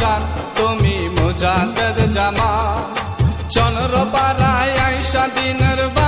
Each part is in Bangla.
জান তুমি মুজাদের জামা চন্দ্র পাড়ায় আইসা দিনের বাতি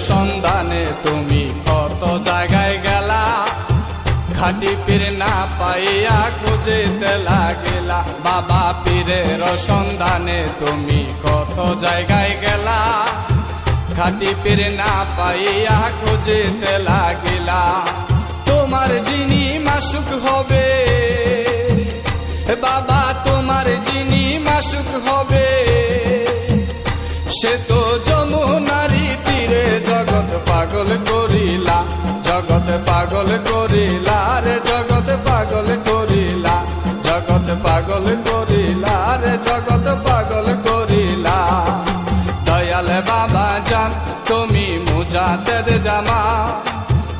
সন্ধানে তুমি কত জায়গায় গেলা? খাটি পীর না পাইয়া খুঁজেতে লাগেলা। বাবা পীরের সন্ধানে তুমি কত জায়গায় গেলা? খাটি পীর না পাইয়া খুঁজেতে লাগিলা। তোমার যিনি মাসুক হবে। বাবা, তোমার যিনি মাসুক হবে। সে তো যমুনারি তীরে জগৎ পাগল করিলা জগৎ পাগল করিলা রে জগৎ পাগল করিলা জগৎ পাগল করিলা রে জগৎ পাগল করিলা। দয়াল বাবা জান, তুমি মুজাদ্দেদ জামা।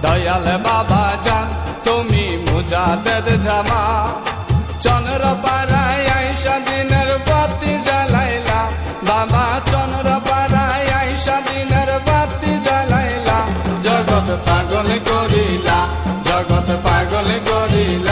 দয়াল বাবা জান, তুমি মুজাদ্দেদ জামা। চন্দ্র পাড়ায় আইসা দিনের পাগল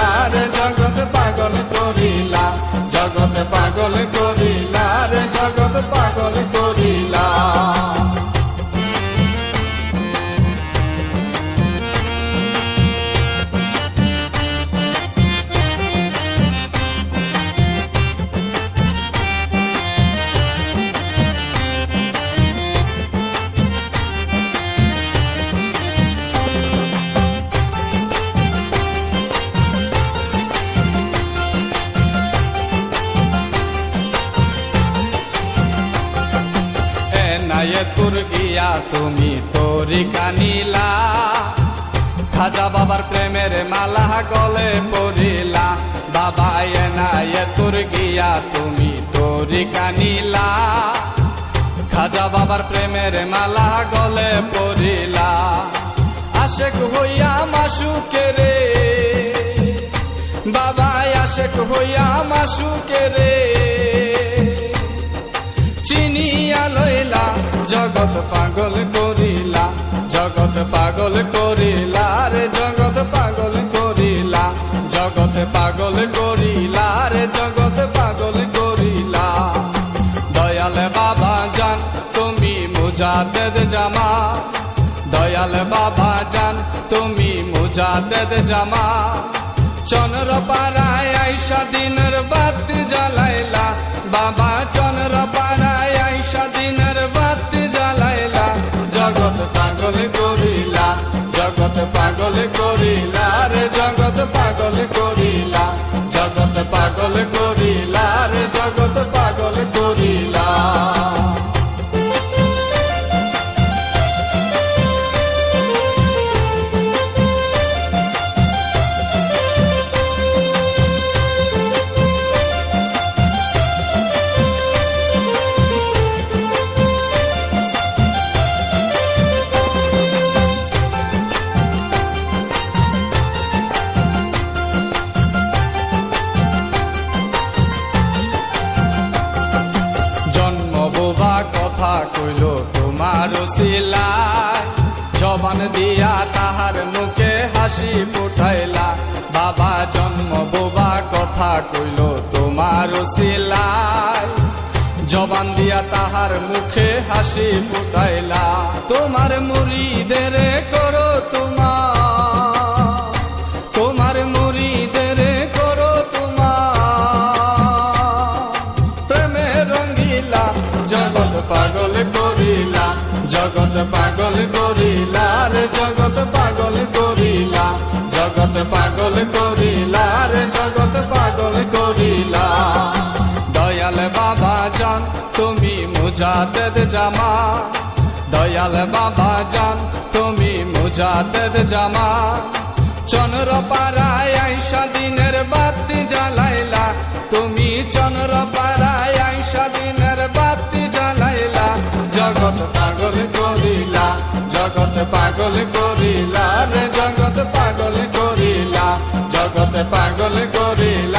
এনায়ে তোর গিয়া তুমি তোরি কানিলা খাজা বাবার প্রেমের মালা গলে পড়িলা। বাবা এনায়ে তোর গিয়া তুমি তোরি কানিলা খাজা বাবার প্রেমের মালা গলে পড়িলা। আশেক হইয়া মাসুকে রে। বাবা আশেক হইয়া মাসুকে রে। চিনিয়া লইলা জগৎ পাগল করিলা, জগৎ পাগল করিলা রে, জগৎ পাগল করিলা, জগৎ পাগল করিলা রে, জগৎ পাগল করিলা। দয়াল বাবা জান, তুমি মুজাদ্দেদ জামা দয়াল বাবা জান, তুমি মুজাদ্দেদ জামা চন্দ্র পাড়ায় আইসা দিনের বাতি জ্বালাইলা, বাবা চন্দ্র পাড়ায় আইসা দিনের জগৎ পাগল করিলা জগৎ পাগল করিলা রে জগৎ পাগল জবান দিয়া তাহার মুখে হাসি ফুটাইলা। বাবা জন্ম বোবা কথা কইল তোমার ওসিলায় জবান দিয়া তাহার মুখে হাসি ফুটাইলা, তোমার মুড়ি দেরে করো তোমার পাগল করিলা রে জগৎ পাগল করিলা। দয়াল বাবা জান, তুমি মুজাদেদ জামা। দয়াল বাবা জান, তুমি মুজাদেদ জামা। চন্দ্র পাড়ায় আইসা দিনের বাতি জ্বালাইলা। তুমি চন্দ্র পাড়ায় আইসা দিনের বাতি জ্বালাইলা। জগৎ পাগল করিলা, জগৎ পাগল করিলা পাগল করিলা